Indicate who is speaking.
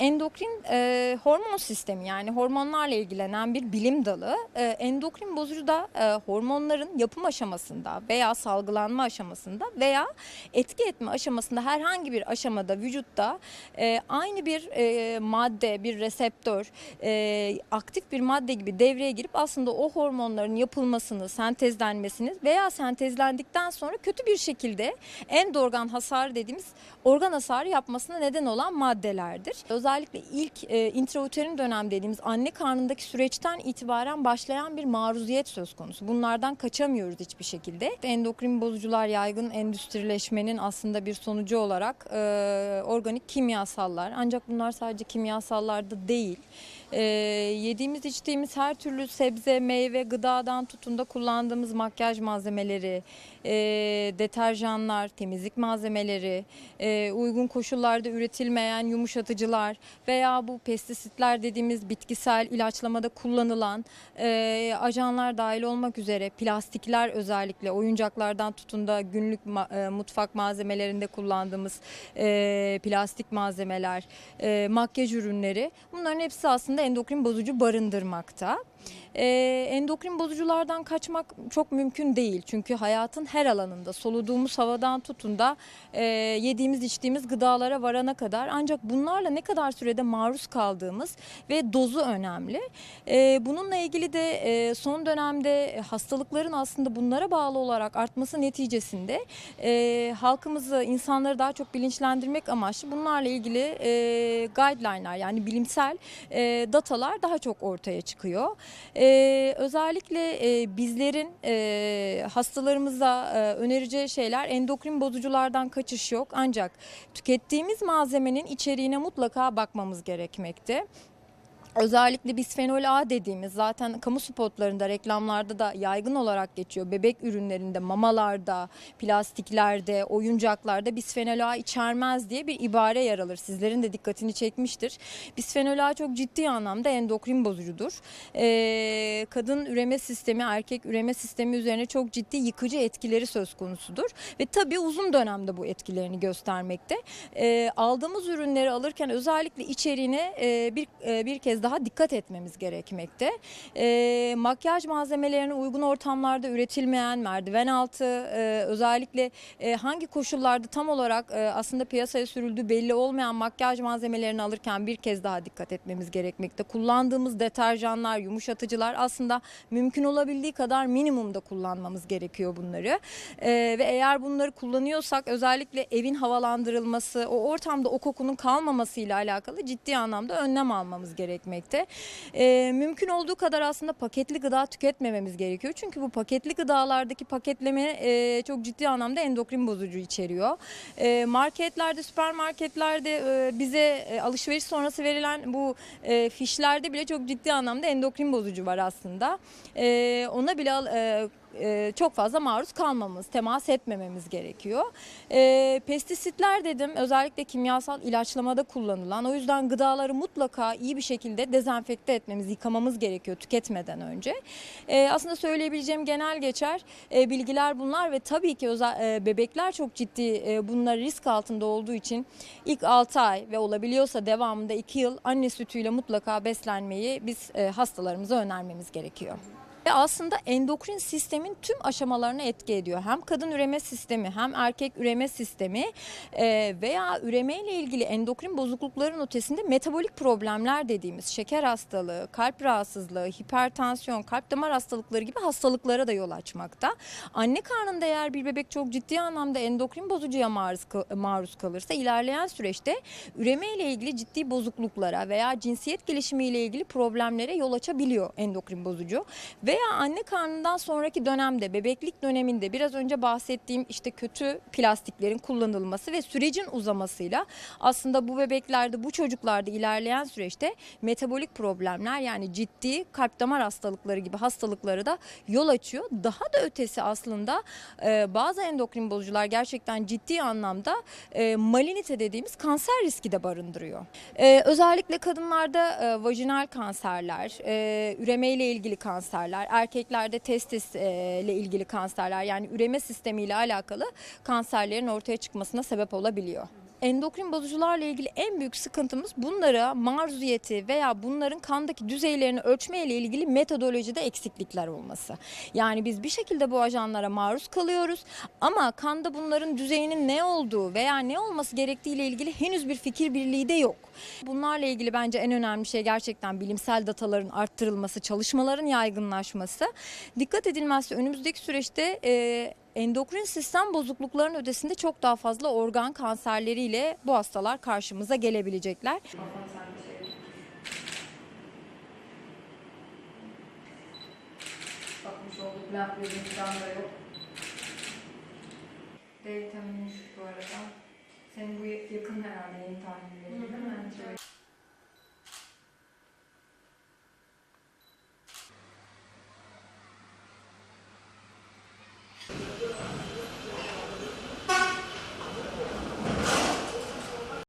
Speaker 1: Endokrin e, hormon sistemi yani hormonlarla ilgilenen bir bilim dalı. E, endokrin bozucu da e, hormonların yapım aşamasında veya salgılanma aşamasında veya etki etme aşamasında herhangi bir aşamada vücutta e, aynı bir e, madde, bir reseptör, e, aktif bir madde gibi devreye girip aslında o hormonların yapılmasını, sentezlenmesini veya sentezlendikten sonra kötü bir şekilde endorgan hasarı dediğimiz organ hasarı yapmasına neden olan maddelerdir. Özellikle ilk e, intrauterin dönem dediğimiz anne karnındaki süreçten itibaren başlayan bir maruziyet söz konusu. Bunlardan kaçamıyoruz hiçbir şekilde. Endokrin bozucular yaygın endüstrileşmenin aslında bir sonucu olarak e, organik kimyasallar. Ancak bunlar sadece kimyasallarda değil. E, yediğimiz içtiğimiz her türlü sebze, meyve, gıdadan tutun da kullandığımız makyaj malzemeleri, e, deterjanlar, temizlik malzemeleri, e, uygun koşullarda üretilmeyen yumuşatıcılar veya bu pestisitler dediğimiz bitkisel ilaçlamada kullanılan e, ajanlar dahil olmak üzere plastikler özellikle oyuncaklardan tutun da günlük ma- e, mutfak malzemelerinde kullandığımız e, plastik malzemeler, e, makyaj ürünleri. Bunların hepsi aslında endokrin bozucu barındırmakta. Ee, endokrin bozuculardan kaçmak çok mümkün değil. Çünkü hayatın her alanında soluduğumuz havadan tutun da e, yediğimiz içtiğimiz gıdalara varana kadar ancak bunlarla ne kadar sürede maruz kaldığımız ve dozu önemli. Ee, bununla ilgili de e, son dönemde hastalıkların aslında bunlara bağlı olarak artması neticesinde e, halkımızı, insanları daha çok bilinçlendirmek amaçlı bunlarla ilgili e, guideline'lar yani bilimsel e, datalar daha çok ortaya çıkıyor. Ee, özellikle e, bizlerin e, hastalarımıza e, önereceği şeyler endokrin bozuculardan kaçış yok. Ancak tükettiğimiz malzemenin içeriğine mutlaka bakmamız gerekmekte. Özellikle bisfenol A dediğimiz zaten kamu spotlarında, reklamlarda da yaygın olarak geçiyor. Bebek ürünlerinde, mamalarda, plastiklerde, oyuncaklarda bisfenol A içermez diye bir ibare yer alır. Sizlerin de dikkatini çekmiştir. Bisfenol A çok ciddi anlamda endokrin bozucudur. Ee, kadın üreme sistemi, erkek üreme sistemi üzerine çok ciddi yıkıcı etkileri söz konusudur. Ve tabii uzun dönemde bu etkilerini göstermekte. Ee, aldığımız ürünleri alırken özellikle içeriğine e, bir e, bir kez daha dikkat etmemiz gerekmekte. E, makyaj malzemelerine uygun ortamlarda üretilmeyen merdiven altı e, özellikle e, hangi koşullarda tam olarak e, aslında piyasaya sürüldüğü belli olmayan makyaj malzemelerini alırken bir kez daha dikkat etmemiz gerekmekte. Kullandığımız deterjanlar, yumuşatıcılar aslında mümkün olabildiği kadar minimumda kullanmamız gerekiyor bunları. E, ve eğer bunları kullanıyorsak özellikle evin havalandırılması, o ortamda o kokunun kalmamasıyla alakalı ciddi anlamda önlem almamız gerekmekte. E, mümkün olduğu kadar aslında paketli gıda tüketmememiz gerekiyor. Çünkü bu paketli gıdalardaki paketleme e, çok ciddi anlamda endokrin bozucu içeriyor. E, marketlerde, süpermarketlerde e, bize e, alışveriş sonrası verilen bu e, fişlerde bile çok ciddi anlamda endokrin bozucu var aslında. E, ona bile e, e, çok fazla maruz kalmamız, temas etmememiz gerekiyor. E, pestisitler dedim özellikle kimyasal ilaçlamada kullanılan o yüzden gıdaları mutlaka iyi bir şekilde dezenfekte etmemiz, yıkamamız gerekiyor tüketmeden önce. E, aslında söyleyebileceğim genel geçer bilgiler bunlar ve tabii ki özel, bebekler çok ciddi bunlar risk altında olduğu için ilk 6 ay ve olabiliyorsa devamında 2 yıl anne sütüyle mutlaka beslenmeyi biz hastalarımıza önermemiz gerekiyor. Ve aslında endokrin sistemin tüm aşamalarına etki ediyor. Hem kadın üreme sistemi hem erkek üreme sistemi e, veya üreme ile ilgili endokrin bozuklukların ötesinde metabolik problemler dediğimiz şeker hastalığı, kalp rahatsızlığı, hipertansiyon, kalp damar hastalıkları gibi hastalıklara da yol açmakta. Anne karnında eğer bir bebek çok ciddi anlamda endokrin bozucuya maruz, maruz kalırsa ilerleyen süreçte üreme ile ilgili ciddi bozukluklara veya cinsiyet gelişimi ile ilgili problemlere yol açabiliyor endokrin bozucu. Veya anne karnından sonraki dönemde bebeklik döneminde biraz önce bahsettiğim işte kötü plastiklerin kullanılması ve sürecin uzamasıyla aslında bu bebeklerde bu çocuklarda ilerleyen süreçte metabolik problemler yani ciddi kalp damar hastalıkları gibi hastalıkları da yol açıyor. Daha da ötesi aslında e, bazı endokrin bozucular gerçekten ciddi anlamda e, malinite dediğimiz kanser riski de barındırıyor. E, özellikle kadınlarda e, vajinal kanserler, e, üreme ile ilgili kanserler, erkeklerde testis e, ilgili kanserler yani üreme sistemiyle alakalı kanserlerin ortaya çıkmasına sebep olabiliyor. Endokrin bozucularla ilgili en büyük sıkıntımız bunlara maruziyeti veya bunların kandaki düzeylerini ölçme ile ilgili metodolojide eksiklikler olması. Yani biz bir şekilde bu ajanlara maruz kalıyoruz ama kanda bunların düzeyinin ne olduğu veya ne olması gerektiği ile ilgili henüz bir fikir birliği de yok. Bunlarla ilgili bence en önemli şey gerçekten bilimsel dataların arttırılması, çalışmaların yaygınlaşması. Dikkat edilmezse önümüzdeki süreçte e, endokrin sistem bozukluklarının ötesinde çok daha fazla organ kanserleriyle bu hastalar karşımıza gelebilecekler. Bakmış olduk lenflerin falan da yok. D vitamini düşük bu arada. Senin bu yakın herhalde yeni tahlillerin değil mi?